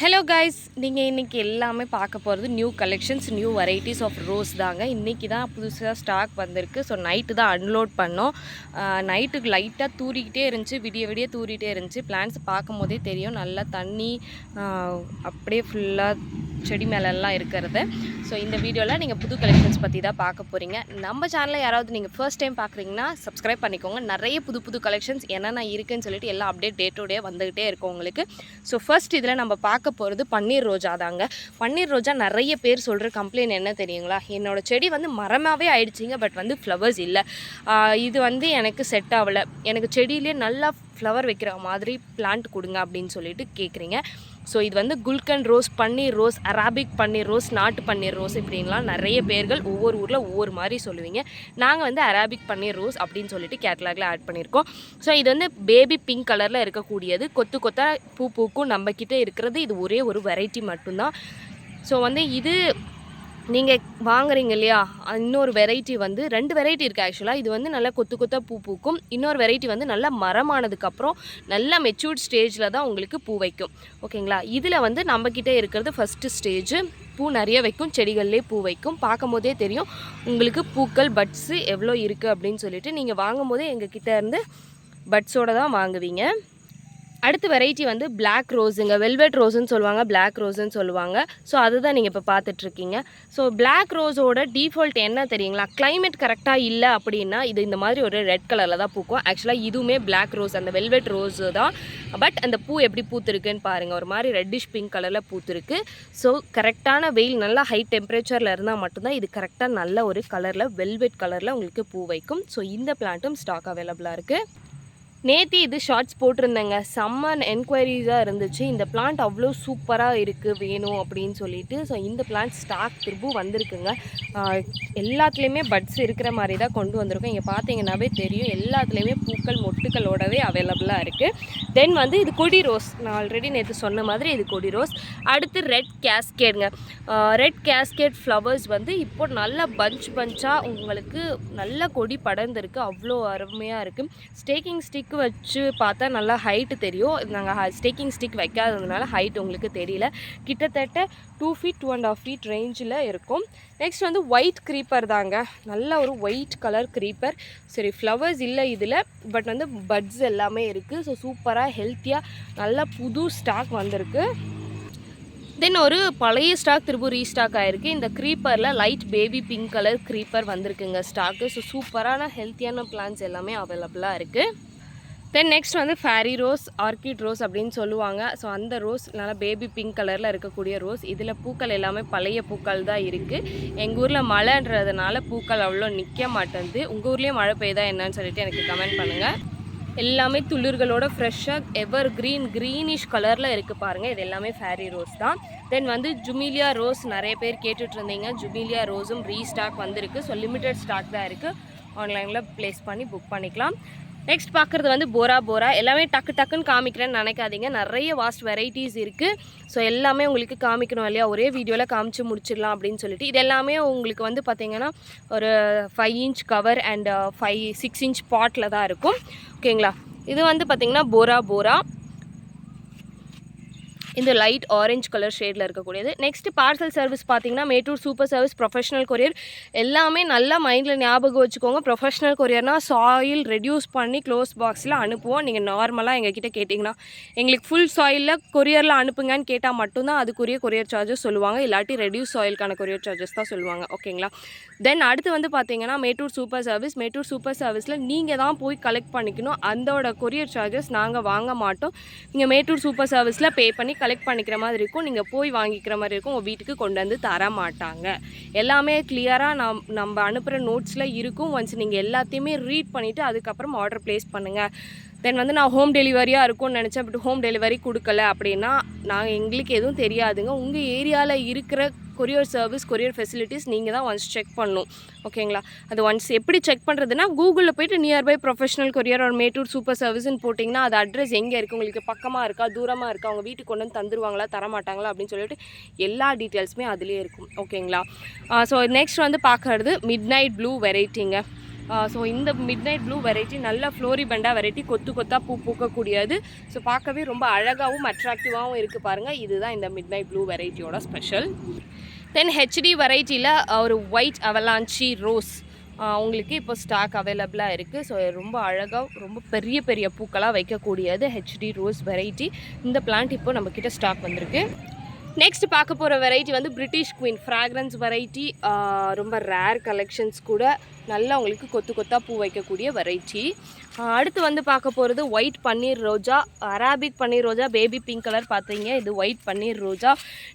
Hello guys நீங்கள் இன்றைக்கி எல்லாமே பார்க்க போகிறது new collections new varieties of rose தாங்க. இன்றைக்கி தான் புதுசாக ஸ்டாக் வந்திருக்கு. ஸோ நைட்டு தான் அன்லோட் பண்ணோம். நைட்டுக்கு லைட்டாக தூரிக்கிட்டே இருந்துச்சு. விடிய விடிய தூரிகிட்டே இருந்துச்சு. பிளான்ஸ் பார்க்கும் போதே தெரியும். நல்லா தண்ணி அப்படியே ஃபுல்லாக செடி மேலெல்லாம் இருக்கிறது. ஸோ இந்த வீடியோவில் நீங்கள் புது கலெக்ஷன்ஸ் பற்றி தான் பார்க்க போகிறீங்க நம்ம சேனலில் யாராவது நீங்கள் ஃபர்ஸ்ட் டைம் பார்க்குறீங்கன்னா சப்ஸ்கிரைப் பண்ணிக்கோங்க. நிறைய புது புது கலெக்ஷன்ஸ் என்னென்ன இருக்குதுன்னு சொல்லிட்டு எல்லாம் அப்டேட் டே டு டே வந்துகிட்டே இருக்கும் உங்களுக்கு. ஸோ ஃபர்ஸ்ட் இதில் நம்ம பார்க்க போகிறது பன்னீர் ரோஜா தாங்க. பன்னீர் ரோஜா நிறைய பேர் சொல்கிற கம்ப்ளைண்ட் என்ன தெரியுங்களா? என்னோட செடி வந்து மரமாகவே ஆயிடுச்சிங்க பட் வந்து ஃப்ளவர்ஸ் இல்லை. இது வந்து எனக்கு செட் ஆகலை. எனக்கு செடியிலே நல்லா ஃப்ளவர் வைக்கிற மாதிரி பிளான்ட் கொடுங்க அப்படின்னு சொல்லிட்டு கேட்குறீங்க ஸோ இது வந்து குல்கன் ரோஸ் பன்னீர் ரோஸ் அராபிக் பன்னீர் ரோஸ் நாட்டு பன்னீர் ரோஸ் இப்படின்லாம் நிறைய பேர்கள் ஒவ்வொரு ஊரில் ஒவ்வொரு மாதிரி சொல்லுவீங்க. நாங்கள் வந்து அராபிக் பன்னீர் ரோஸ் அப்படின்னு சொல்லிட்டு கேட்லாகில் ஆட் பண்ணியிருக்கோம். ஸோ இது வந்து பேபி பிங்க் கலரில் இருக்கக்கூடியது. கொத்து கொத்தா பூ பூக்கும் நம்மக்கிட்ட இருக்கிறது. இது ஒரே ஒரு வெரைட்டி மட்டும்தான். ஸோ வந்து இது நீங்கள் வாங்குறீங்க இல்லையா? இன்னொரு வெரைட்டி வந்து ரெண்டு வெரைட்டி இருக்குது ஆக்சுவலாக இது வந்து நல்லா கொத்து கொத்தா பூ பூக்கும். இன்னொரு வெரைட்டி வந்து நல்லா மரமானதுக்கப்புறம் நல்லா மெச்சூர்ட் ஸ்டேஜில் தான் உங்களுக்கு பூ வைக்கும். ஓகேங்களா இதில் வந்து நம்மக்கிட்ட இருக்கிறது ஃபஸ்ட்டு ஸ்டேஜு பூ நிறைய வைக்கும். செடிகள்லேயே பூ வைக்கும். பார்க்கும் போதே தெரியும் உங்களுக்கு பூக்கள் பட்ஸு எவ்வளோ இருக்குது அப்படின்னு சொல்லிட்டு. நீங்கள் வாங்கும் போதே எங்கள் கிட்ட இருந்து தான் வாங்குவீங்க. அடுத்த வெரைட்டி வந்து பிளாக் ரோஸுங்க வெல்வெட் ரோஸுன்னு சொல்லுவாங்க பிளாக் ரோஸுன்னு சொல்லுவாங்க. ஸோ அதுதான் நீங்கள் இப்போ பார்த்துட்ருக்கீங்க. ஸோ பிளாக் ரோஸோட டிஃபால்ட் என்ன தெரியுங்களா? கிளைமேட் கரெக்டாக இல்லை அப்படின்னா இது இந்த மாதிரி ஒரு ரெட் கலரில் தான் பூக்கும். ஆக்சுவலாக இதுவுமே பிளாக் ரோஸ் அந்த வெல்வெட் ரோஸ் தான். பட் அந்த பூ எப்படி பூத்துருக்குன்னு பாருங்கள் ஒரு மாதிரி ரெட்டிஷ் பிங்க் கலரில் பூத்துருக்கு. ஸோ கரெக்டான வெயில் நல்லா ஹை டெம்பரேச்சரில் இருந்தால் மட்டும்தான் இது கரெக்டாக நல்ல ஒரு கலரில் வெல்வெட் கலரில் உங்களுக்கு பூ வைக்கும். ஸோ இந்த பிளான்ட்டும் ஸ்டாக் அவைலபிளாக இருக்குது நேத்தி இது ஷார்ட்ஸ் போட்டிருந்தேங்க. செம்ம என்கொயரிஸாக இருந்துச்சு. இந்த பிளான்ட் அவ்வளோ சூப்பராக இருக்குது வேணும் அப்படின்னு சொல்லிட்டு ஸோ இந்த பிளான்ட் ஸ்டாக் திரும்பவும் வந்திருக்குங்க. எல்லாத்துலேயுமே பட்ஸ் இருக்கிற மாதிரி தான் கொண்டு வந்திருக்கோம். இங்கே பார்த்தீங்கன்னாவே தெரியும். எல்லாத்துலேயுமே பூக்கள் மொட்டுக்களோடவே அவைலபிளாக இருக்குது தென் வந்து இது கொடி ரோஸ் நான் ஆல்ரெடி நேற்று சொன்ன மாதிரி இது கொடி ரோஸ் அடுத்து ரெட் கேஸ்கேடுங்க ரெட் கேஸ்கேட் ஃப்ளவர்ஸ் வந்து இப்போ நல்லா பஞ்ச் பஞ்சாக உங்களுக்கு நல்ல கொடி படர்ந்துருக்கு. அவ்வளோ அருமையாக இருக்குது ஸ்டேக்கிங் ஸ்டிக் வச்சு பார்த்தா நல்லா ஹைட்டு தெரியும். நாங்கள் ஸ்டேக்கிங் ஸ்டிக் வைக்காததுனால ஹைட் உங்களுக்கு தெரியல. கிட்டத்தட்ட two feet two and half feet ரேஞ்சில் இருக்கும். நெக்ஸ்ட் வந்து ஒயிட் க்ரீப்பர் தாங்க. நல்ல ஒரு ஒயிட் கலர் க்ரீப்பர் சரி ஃப்ளவர்ஸ் இல்லை இதில் பட் வந்து பட்ஸ் எல்லாமே இருக்குது ஸோ சூப்பராக ஹெல்த்தியாக நல்லா புது ஸ்டாக் வந்திருக்கு. தென் ஒரு பழைய ஸ்டாக் திரும்ப ரீஸ்டாக் ஆகிருக்கு இந்த க்ரீப்பரில் light baby pink colour creeper வந்திருக்குங்க ஸ்டாக்கு ஸோ சூப்பரான ஹெல்த்தியான பிளான்ஸ் எல்லாமே அவைலபிளாக இருக்குது தென் நெக்ஸ்ட் வந்து ஃபேரி ரோஸ் ஆர்கிட் ரோஸ் அப்படின்னு சொல்லுவாங்க. ஸோ அந்த ரோஸ் நல்லா பேபி பிங்க் கலரில் இருக்கக்கூடிய ரோஸ் இதில் பூக்கள் எல்லாமே பழைய பூக்கள் தான் இருக்குது எங்கள் ஊரில் மழைன்றதுனால பூக்கள் அவ்வளோ நிற்க மாட்டேங்குது உங்கள் ஊர்லேயே மழை பெய்யுதா என்னன்னு சொல்லிட்டு எனக்கு கமெண்ட் பண்ணுங்கள் எல்லாமே துளிர்களோட ஃப்ரெஷ்ஷாக எவர் க்ரீன் க்ரீனிஷ் கலரில் இருக்குது பாருங்கள் இது எல்லாமே ஃபேரி ரோஸ் தான். தென் வந்து ஜுமிலியா ரோஸ் நிறைய பேர் கேட்டுட்டு இருந்தீங்க ஜுமிலியா ரோஸும் ரீஸ்டாக் வந்திருக்கு. ஸோ லிமிட்டட் ஸ்டாக் தான் இருக்குது ஆன்லைனில் ப்ளேஸ் பண்ணி புக் பண்ணிக்கலாம். நெக்ஸ்ட் பார்க்குறது வந்து போரா போரா எல்லாமே டக்கு டக்குன்னு காமிக்கிறேன்னு நினைக்காதீங்க. நிறைய வாஸ்ட் வெரைட்டிஸ் இருக்குது ஸோ எல்லாமே உங்களுக்கு காமிக்கணும் இல்லையா? ஒரே வீடியோவில் காமிச்சு முடிச்சிடலாம் அப்படின்னு சொல்லிட்டு. இது எல்லாமே உங்களுக்கு வந்து பார்த்தீங்கன்னா ஒரு five inch cover and five six inch bottle தான் இருக்கும். ஓகேங்களா இது வந்து பார்த்திங்கன்னா போரா போரா இந்த லைட் ஆரஞ்சு கலர் ஷேடில் இருக்கக்கூடியது. நெக்ஸ்ட் பார்சல் சர்வீஸ் பார்த்தீங்கன்னா Mettur super service professional courier எல்லாமே நல்லா மைண்டில் ஞாபகம் வச்சுக்கோங்க. ப்ரொஃபஷனல் கொரியர்னால் சாயில் ரெடியூஸ் பண்ணி க்ளோஸ் பாக்ஸில் அனுப்புவோம். நீங்கள் நார்மலாக எங்ககிட்ட கேட்டிங்கன்னா எங்களுக்கு ஃபுல் சாயிலில் கொரியரில் அனுப்புங்கன்னு கேட்டால் மட்டும்தான் அதுக்குரிய கொரியர் சார்ஜஸ் சொல்லுவாங்க. இல்லாட்டி ரெடியூஸ் சாயிலுக்கான கொரியர் சார்ஜஸ் தான் சொல்லுவாங்க. ஓகேங்களா தென் அடுத்து வந்து பார்த்தீங்கன்னா Mettur super service Mettur super சர்வீஸில் நீங்கள் தான் போய் கலெக்ட் பண்ணிக்கணும். அதோட கொரியர் சார்ஜஸ் நாங்கள் வாங்க மாட்டோம். நீங்கள் மேட்டூர் சூப்பர் சர்வீஸில் பே பண்ணி கலெக்ட் பண்ணிக்கிற மாதிரி இருக்கும். நீங்கள் போய் வாங்கிக்கிற மாதிரி இருக்கும். உங்கள் வீட்டுக்கு கொண்டு வந்து தர மாட்டாங்க. எல்லாமே கிளியராக நம் நம்ம அனுப்புகிற நோட்ஸில் இருக்கும். ஒன்ஸ் நீங்கள் எல்லாத்தையுமே ரீட் பண்ணிவிட்டு அதுக்கப்புறம் ஆர்டர் ப்ளேஸ் பண்ணுங்கள் தென் வந்து நான் ஹோம் டெலிவரியாக இருக்கும்னு நினச்சேன். பட் ஹோம் டெலிவரி கொடுக்கல அப்படின்னா நாங்கள் எங்களுக்கு எதுவும் தெரியாதுங்க. உங்கள் ஏரியாவில் இருக்கிற கொரியர் சர்வீஸ் கொரியர் ஃபெசிலிட்டிஸ் நீங்கள் தான் ஒன்ஸ் செக் பண்ணணும். ஓகேங்களா அது ஒன்ஸ் எப்படி செக் பண்ணுறதுனா கூகுளில் போயிட்டு நியர்பை ப்ரொஃபஷனல் கொரியர் ஒரு மேட்டூர் சூப்பர் சர்வீஸ்னு போட்டிங்கன்னா அது அட்ரஸ் எங்கே இருக்குது உங்களுக்கு பக்கமாக இருக்கா? தூரமாக இருக்கா? அவங்க வீட்டுக்கு கொண்டு வந்து தந்துருவாங்களா? தரமாட்டாங்களா? அப்படின்னு சொல்லிட்டு எல்லா டீட்டெயில்ஸுமே அதுலேயே இருக்கும். ஓகேங்களா ஸோ நெக்ஸ்ட் வந்து பார்க்கறது மிட் நைட் ப்ளூ வெரைட்டிங்க ஸோ இந்த மிட் நைட் ப்ளூ வெரைட்டி நல்ல ஃப்ளோரிபண்டா வெரைட்டி கொத்து கொத்தாக பூ பூக்கக்கூடியது. ஸோ பார்க்கவே ரொம்ப அழகாகவும் அட்ராக்டிவாகவும் இருக்குது பாருங்கள் இதுதான் இந்த மிட் நைட் ப்ளூ வெரைட்டியோட ஸ்பெஷல் தென் ஹெச்டி வெரைட்டியில் ஒரு ஒயிட் அவலாஞ்சி ரோஸ் உங்களுக்கு இப்போ ஸ்டாக் அவைலபிளாக இருக்குது ஸோ ரொம்ப அழகாக ரொம்ப பெரிய பெரிய பூக்களாக வைக்கக்கூடியது ஹெச்டி ரோஸ் வெரைட்டி இந்த பிளான்ட் இப்போ நம்மக்கிட்ட ஸ்டாக் வந்திருக்கு. நெக்ஸ்ட் பார்க்க போகிற வெரைட்டி வந்து பிரிட்டிஷ் குயின் ஃப்ராக்ரன்ஸ் வெரைட்டி ரொம்ப ரேர் கலெக்ஷன்ஸ் கூட நல்லா உங்களுக்கு கொத்து கொத்தாக பூ வைக்கக்கூடிய வெரைட்டி அடுத்து வந்து பார்க்க போகிறது ஒயிட் பன்னீர் ரோஜா அராபிக் பன்னீர் ரோஜா பேபி பிங்க் கலர் பார்த்தீங்க. இது ஒயிட் பன்னீர் ரோஜா.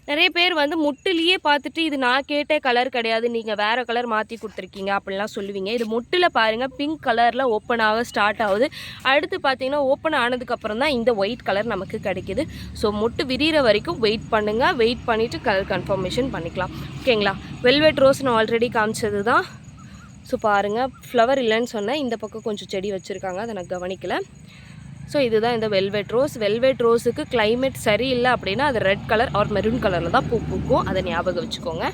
நிறைய பேர் வந்து முட்டிலேயே பார்த்துட்டு இது நான் கேட்ட கலர் கிடையாது நீங்கள் வேறு கலர் மாற்றி கொடுத்துருக்கீங்க அப்படிலாம் சொல்லுவீங்க. இது முட்டில் பாருங்கள் பிங்க் கலரில் ஓப்பன் ஆக ஸ்டார்ட் ஆகுது. அடுத்து பார்த்தீங்கன்னா ஓப்பன் ஆனதுக்கப்புறம் தான் இந்த ஒயிட் கலர் நமக்கு கிடைக்குது. ஸோ முட்டு விரிகிற வரைக்கும் வெயிட் பண்ணுங்கள் வெயிட் பண்ணிவிட்டு கலர் கன்ஃபர்மேஷன் பண்ணிக்கலாம். ஓகேங்களா வெல்வெட் ரோஸ் நான் ஆல்ரெடி காமிச்சது தான் ஸோ பாருங்கள் ஃப்ளவர் இல்லைன்னு சொன்னேன். இந்த பக்கம் கொஞ்சம் செடி வச்சுருக்காங்க. அதை நான் கவனிக்கலை. ஸோ இதுதான் இந்த வெல்வெட் ரோஸ் வெல்வெட் ரோஸுக்கு கிளைமேட் சரியில்லை அப்படின்னா அது ரெட் கலர் ஆர் மெரூன் கலரில் தான் பூ பூக்கும். அதை ஞாபகம் வச்சுக்கோங்க.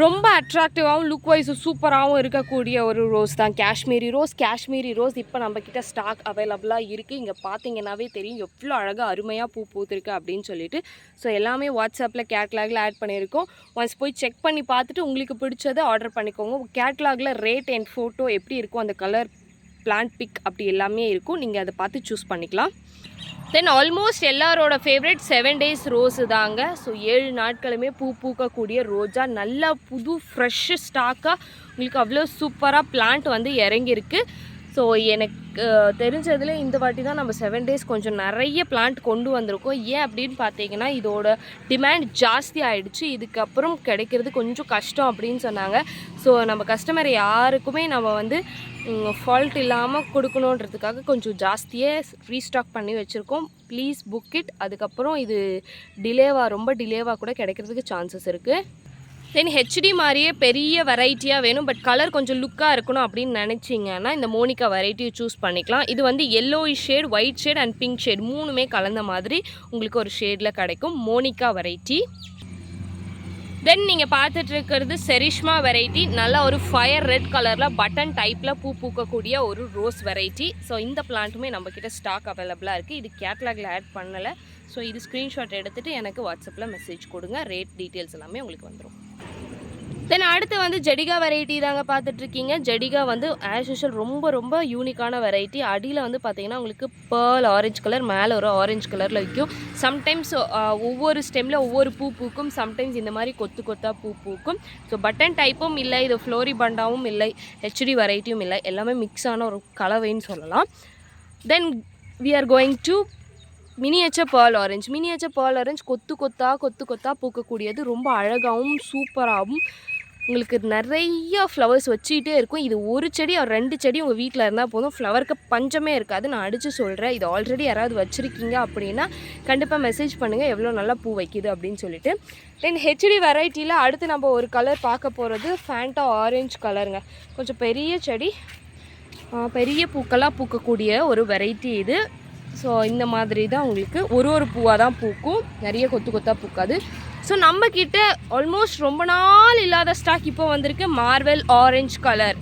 ரொம்ப அட்ராக்டிவாகவும் லுக் வைஸ் சூப்பராகவும் இருக்கக்கூடிய ஒரு ரோஸ் தான். காஷ்மீரி ரோஸ் காஷ்மீரி ரோஸ் இப்போ நம்மக்கிட்ட ஸ்டாக் அவைலபிளாக இருக்குது இங்கே பார்த்தீங்கன்னாவே தெரியும் எவ்வளோ அழகாக அருமையாக பூ பூத்திருக்கு அப்படின்னு சொல்லிட்டு. ஸோ எல்லாமே வாட்ஸ்அப்பில் கேட்லாகில் ஆட் பண்ணியிருக்கோம். ஒன்ஸ் போய் செக் பண்ணி பார்த்துட்டு உங்களுக்கு பிடிச்சதை ஆர்டர் பண்ணிக்கோங்க. கேட்லாகில் ரேட் அண்ட் ஃபோட்டோ எப்படி இருக்கும் அந்த கலர் பிளான்ட் பிக் அப்படி எல்லாமே இருக்கும். நீங்கள் அதை பார்த்து சூஸ் பண்ணிக்கலாம். தென் ஆல்மோஸ்ட் எல்லாரோட ஃபேவரட் செவன் டேஸ் ரோஸு தாங்க. ஸோ ஏழு நாட்களுமே பூ பூக்கக்கூடிய ரோஜா. நல்லா புது ஃப்ரெஷ்ஷு ஸ்டாக்காக உங்களுக்கு அவ்வளோ சூப்பராக பிளான்ட் வந்து இறங்கியிருக்கு. ஸோ எனக்கு தெரிஞ்சதில் இந்த வாட்டி தான் நம்ம செவன் டேஸ் கொஞ்சம் நிறைய பிளான்ட் கொண்டு வந்திருக்கோம். ஏன் அப்படின்னு பார்த்தீங்கன்னா இதோட டிமாண்ட் ஜாஸ்தி ஆகிடுச்சு இதுக்கப்புறம் கிடைக்கிறது கொஞ்சம் கஷ்டம் அப்படின்னு சொன்னாங்க. ஸோ நம்ம கஸ்டமர் யாருக்குமே நம்ம வந்து ஃபால்ட் இல்லாமல் கொடுக்கணுன்றதுக்காக கொஞ்சம் ஜாஸ்தியே ரீஸ்டாக் பண்ணி வச்சுருக்கோம். ப்ளீஸ் புக் இட் அதுக்கப்புறம் இது டிலேவாக ரொம்ப டிலேவாக கூட கிடைக்கிறதுக்கு சான்சஸ் இருக்குது தென் ஹெச்டி மாதிரியே பெரிய வெரைட்டியாக வேணும் பட் கலர் கொஞ்சம் லுக்காக இருக்கணும் அப்படின்னு நினச்சிங்கன்னா இந்த மோனிகா வெரைட்டியை சூஸ் பண்ணிக்கலாம். இது வந்து yellow shade white shade and pink shade மூணுமே கலந்த மாதிரி உங்களுக்கு ஒரு ஷேடில் கிடைக்கும். மோனிகா வெரைட்டி தென் நீங்கள் பார்த்துட்டு இருக்கிறது செரிஷ்மா வெரைட்டி நல்லா ஒரு ஃபயர் ரெட் கலரில் பட்டன் டைப்பில் பூ பூக்கக்கூடிய ஒரு ரோஸ் வெரைட்டி ஸோ இந்த பிளான்ட்டுமே நம்மக்கிட்ட ஸ்டாக் அவைலபிளாக இருக்குது இது கேட்லாகில் ஆட் பண்ணலை. ஸோ இது ஸ்க்ரீன்ஷாட் எடுத்துகிட்டு எனக்கு வாட்ஸ்அப்பில் மெசேஜ் கொடுங்க. ரேட் டீட்டெயில்ஸ் எல்லாமே உங்களுக்கு வந்துடும் தென் அடுத்து வந்து ஜடிகா வெரைட்டி தாங்க பார்த்துட்ருக்கீங்க. ஜடிகா வந்து ஆஸ் யூஷுவல் ரொம்ப ரொம்ப யூனிக்கான வெரைட்டி அடியில் வந்து பார்த்தீங்கன்னா உங்களுக்கு பேர்ல் ஆரஞ்சு கலர் மேலே ஒரு ஆரஞ்சு கலரில் விற்கும் சம்டைம்ஸ் ஒவ்வொரு ஸ்டெம்மில் ஒவ்வொரு பூ பூக்கும். சம்டைம்ஸ் இந்த மாதிரி கொத்து கொத்தாக பூ பூக்கும். ஸோ பட்டன் டைப்பும் இல்லை. இது ஃப்ளோரி பண்டாவும் இல்லை ஹெச்டி வெரைட்டியும் இல்லை. எல்லாமே மிக்ஸ் ஆன ஒரு கலவைன்னு சொல்லலாம். Then we are going to miniature pearl orange miniature pearl orange கொத்து கொத்தா கொத்து கொத்தா பூக்கக்கூடியது. ரொம்ப அழகாகவும் சூப்பராகவும் உங்களுக்கு நிறைய ஃப்ளவர்ஸ் வச்சுக்கிட்டே இருக்கும். இது ஒரு செடி ஒரு ரெண்டு செடி உங்கள் வீட்டில் இருந்தால் போதும். ஃப்ளவருக்கு பஞ்சமே இருக்காது. நான் அடித்து சொல்கிறேன் இது ஆல்ரெடி யாராவது வச்சுருக்கீங்க அப்படின்னா கண்டிப்பாக மெசேஜ் பண்ணுங்கள் எவ்வளோ நல்லா பூ வைக்கிது அப்படின்னு சொல்லிட்டு. தென் ஹெச்டி வெரைட்டியில் அடுத்து நம்ம ஒரு கலர் பார்க்க போகிறது ஃபேண்டா ஆரஞ்சு கலருங்க கொஞ்சம் பெரிய செடி. பெரிய பூக்களாக பூக்கக்கூடிய ஒரு வெரைட்டி இது. ஸோ இந்த மாதிரி தான் உங்களுக்கு ஒரு ஒரு பூவாக தான் பூக்கும். நிறைய கொத்து கொத்தாக பூக்காது. ஸோ நம்மக்கிட்ட ஆல்மோஸ்ட் ரொம்ப நாள் இல்லாத ஸ்டாக் இப்போ வந்திருக்கு. மார்வெல் ஆரஞ்சு கலர்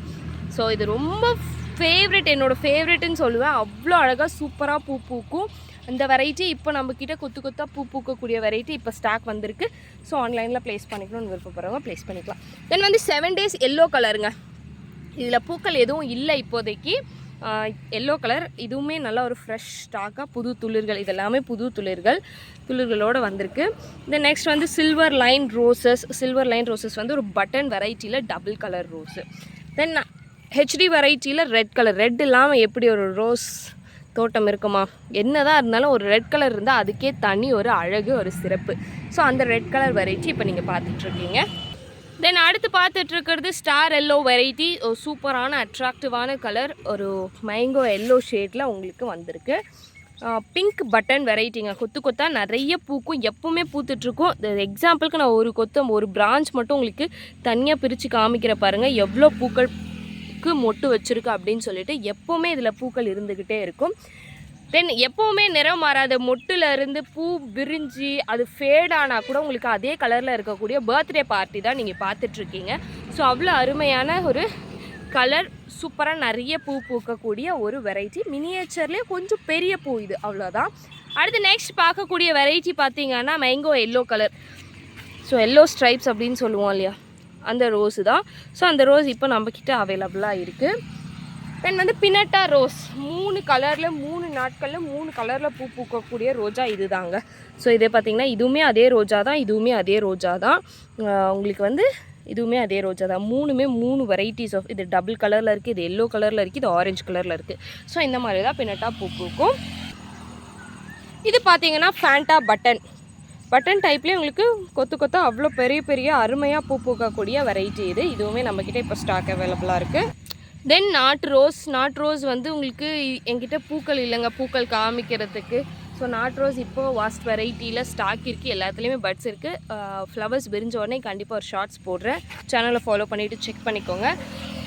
ஸோ இது ரொம்ப ஃபேவரெட் என்னோட ஃபேவரெட்டுன்னு சொல்லுவேன். அவ்வளோ அழகாக சூப்பராக பூ பூக்கும். இந்த வெரைட்டி இப்போ நம்மக்கிட்ட கொத்து கொத்தாக பூ பூக்கக்கூடிய வெரைட்டி இப்போ ஸ்டாக் வந்திருக்கு. ஸோ ஆன்லைனில் ப்ளேஸ் பண்ணிக்கணும்னு விருப்பப்படுறவங்க ப்ளேஸ் பண்ணிக்கலாம். தென் வந்து செவன் டேஸ் எல்லோ கலருங்க இதில் பூக்கள் எதுவும் இல்லை இப்போதைக்கு. எல்லோ கலர் இதுவுமே நல்ல ஒரு ஃப்ரெஷ் ஸ்டாக்காக புது துளிர்கள் இதெல்லாமே புது துளிர்கள் துளிர்களோடு வந்திருக்கு. இந்த நெக்ஸ்ட் வந்து silver line roses silver line roses வந்து ஒரு button வெரைட்டியில் double colour rose then HD வெரைட்டியில் red colour red இல்லாமல் எப்படி ஒரு ரோஸ் தோட்டம் இருக்குமா? என்னதான் இருந்தாலும் ஒரு ரெட் கலர் இருந்தால் அதுக்கே தனி ஒரு அழகு ஒரு சிறப்பு. ஸோ அந்த ரெட் கலர் வெரைட்டி இப்போ நீங்கள் பார்த்துட்ருக்கீங்க தென் அடுத்து பார்த்துட்டு இருக்கிறது ஸ்டார் எல்லோ வெரைட்டி ஒரு சூப்பரான அட்ராக்டிவான கலர் ஒரு மேங்கோ எல்லோ ஷேடில் உங்களுக்கு வந்திருக்கு. பிங்க் பட்டன் வெரைட்டிங்க கொத்து கொத்தா நிறைய பூக்கும். எப்பவுமே பூத்துட்ருக்கும் எக்ஸாம்பிளுக்கு நான் ஒரு கொத்தம் ஒரு பிரான்ச் மட்டும் உங்களுக்கு தனியாக பிரித்து காமிக்கிற பாருங்கள் எவ்வளோ பூக்களுக்கு மொட்டு வச்சுருக்கு அப்படின்னு சொல்லிட்டு எப்போவுமே இதில் பூக்கள் இருந்துக்கிட்டே இருக்கும். தென் எப்போவுமே நிறம் மாறாத மொட்டுல இருந்து பூ விரிஞ்சு அது ஃபேடானா கூட உங்களுக்கு அதே கலரில் இருக்கக்கூடிய பர்த்டே பார்ட்டி தான் நீங்கள் பார்த்துட்ருக்கீங்க. ஸோ அவ்வளோ அருமையான ஒரு கலர் சூப்பராக நிறைய பூ பூக்கக்கூடிய ஒரு வெரைட்டி மினியேச்சர்லேயே கொஞ்சம் பெரிய பூ இது அவ்வளோதான். அடுத்து நெக்ஸ்ட் பார்க்கக்கூடிய வெரைட்டி பார்த்தீங்கன்னா mango yellow colour so yellow stripes அப்படின்னு சொல்லுவோம் இல்லையா? அந்த ரோஸு தான். ஸோ அந்த ரோஸ் இப்போ நம்மக்கிட்ட அவைலபிளாக இருக்குது தென் வந்து பினட்டா ரோஸ். மூணு கலரில் மூணு நாட்களில் மூணு கலரில் பூ பூக்கக்கூடிய ரோஜா இது தாங்க ஸோ இதே பார்த்தீங்கன்னா இதுவுமே அதே ரோஜா தான் இதுவுமே அதே ரோஜா தான் உங்களுக்கு வந்து இதுவுமே அதே ரோஜா தான் மூணுமே மூணு வெரைட்டிஸ் ஆஃப் இது டபுள் கலரில் இருக்குது இது எல்லோ கலரில் இருக்குது இது ஆரஞ்சு கலரில் இருக்குது ஸோ இந்த மாதிரி தான் பினட்டா பூ பூக்கும். இது பார்த்திங்கன்னா ஃபேண்டா பட்டன் பட்டன் டைப்லேயே உங்களுக்கு கொத்து கொத்தா அவ்வளோ பெரிய பெரிய அருமையாக பூ பூக்கக்கூடிய வெரைட்டி இது. இதுவுமே நம்மக்கிட்ட இப்போ ஸ்டாக் அவைலபிளாக இருக்குது then knot rose knot rose வந்து உங்களுக்கு என்கிட்ட பூக்கள் இல்லைங்க. பூக்கள் காமிக்கிறதுக்கு. ஸோ நாட் ரோஸ் இப்போ வாஸ்ட் வெரைட்டியில் ஸ்டாக் இருக்குது எல்லாத்துலேயுமே பட்ஸ் இருக்குது ஃப்ளவர்ஸ் விரிஞ்ச உடனே கண்டிப்பாக ஒரு ஷார்ட்ஸ் போடுறேன். சேனலை ஃபாலோ பண்ணிவிட்டு செக் பண்ணிக்கோங்க.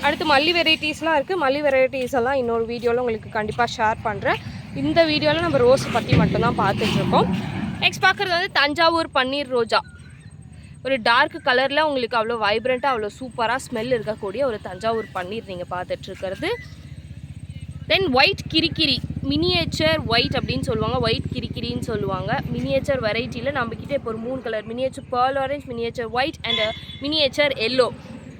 அடுத்து மல்லி வெரைட்டிஸ்லாம் இருக்குது மல்லி வெரைட்டிஸ் எல்லாம் இன்னொரு வீடியோவில் உங்களுக்கு கண்டிப்பாக ஷேர் பண்ணுறேன் இந்த வீடியோவில் நம்ம ரோஸ் பற்றி மட்டும்தான் பார்த்துட்ருக்கோம் நெக்ஸ்ட் பார்க்குறது வந்து தஞ்சாவூர் பன்னீர் ரோஜா. ஒரு டார்க் கலரில் உங்களுக்கு அவ்வளோ வைப்ரண்ட்டாக அவ்வளோ சூப்பராக ஸ்மெல் இருக்கக்கூடிய ஒரு தஞ்சாவூர் பன்னீர் நீங்கள் பார்த்துட்ருக்கிறது தென் ஒயிட் கிரிக்கிரி மினியேச்சர் ஒயிட் அப்படின்னு சொல்லுவாங்க. ஒயிட் கிரிக்கிரின்னு சொல்லுவாங்க. மினியேச்சர் வெரைட்டியில் நம்மக்கிட்ட இப்போ ஒரு மூணு colour miniature pearl orange miniature white and miniature yellow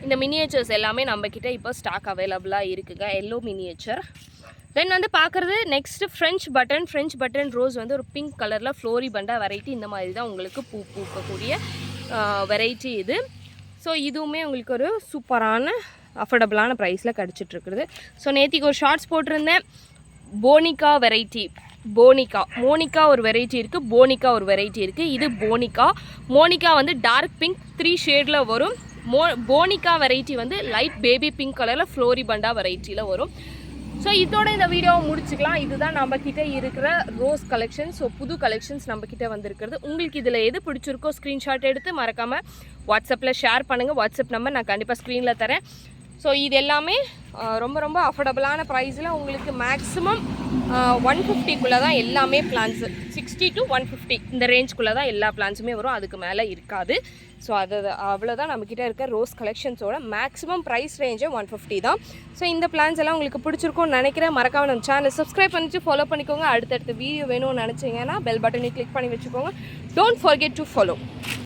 இந்த மினியேச்சர்ஸ் எல்லாமே நம்மக்கிட்ட இப்போ ஸ்டாக் அவைலபிளாக இருக்குங்க. எல்லோ மினியேச்சர் தென் வந்து பார்க்குறது next French button French button rose வந்து ஒரு பிங்க் கலரில் ஃப்ளோரி பண்டா வெரைட்டி இந்த மாதிரி தான் உங்களுக்கு பூ பூக்கக்கூடிய வெரைட்டி இது. ஸோ இதுவுமே உங்களுக்கு ஒரு சூப்பரான அஃபோர்டபுளான ப்ரைஸில் கிடச்சிட்ருக்குது ஸோ நேத்திக்கு ஒரு ஷார்ட்ஸ் போட்டிருந்தேன். Bonica variety Bonica. மோனிகா ஒரு வெரைட்டி இருக்குது போனிகா ஒரு வெரைட்டி இருக்குது இது போனிகா. மோனிகா வந்து டார்க் பிங்க் த்ரீ ஷேடில் வரும். மோ போனிகா வெரைட்டி வந்து லைட் பேபி பிங்க் கலரில் ஃப்ளோரி பண்டா வெரைட்டியில் வரும். ஸோ இதோட இந்த வீடியோவை முடிச்சுக்கலாம். இதுதான் நம்ம கிட்ட இருக்கிற ரோஸ் கலெக்ஷன் ஸோ புது கலெக்ஷன்ஸ் நம்ம கிட்ட வந்திருக்கிறது. உங்களுக்கு இதில் எது பிடிச்சிருக்கோ ஸ்க்ரீன்ஷாட் எடுத்து மறக்காமல் வாட்ஸ்அப்பில் ஷேர் பண்ணுங்கள் வாட்ஸ்அப் நம்பர் நான் கண்டிப்பாக ஸ்க்ரீனில் தரேன். ஸோ இது எல்லாமே ரொம்ப ரொம்ப அஃபோர்டபுளான ப்ரைஸில் உங்களுக்கு மேக்ஸிமம் ஒன் ஃபிஃப்டிக்குள்ளே தான் எல்லாமே plants sixty to one fifty இந்த ரேஞ்சுக்குள்ளே தான் எல்லா பிளான்ஸுமே வரும். அதுக்கு மேலே இருக்காது. ஸோ அது அவ்வளோதான் நம்மக்கிட்ட இருக்க ரோஸ் கலெக்ஷன்ஸோட மேக்ஸிமம் ப்ரைஸ் ரேஞ்சே ஒன் ஃபிஃப்டி தான். ஸோ இந்த பிளான்ஸ் எல்லாம் உங்களுக்கு பிடிச்சிருக்கும்னு நினைக்கிறேன். மறக்காம நம்ம சேனல் சப்ஸ்கிரைப் பண்ணிச்சு ஃபாலோ பண்ணிக்கோங்க. அடுத்தடுத்த வீடியோ வேணும்னு நினச்சிங்கன்னா பெல் பட்டனை கிளிக் பண்ணி வச்சுக்கோங்க. Don't forget to follow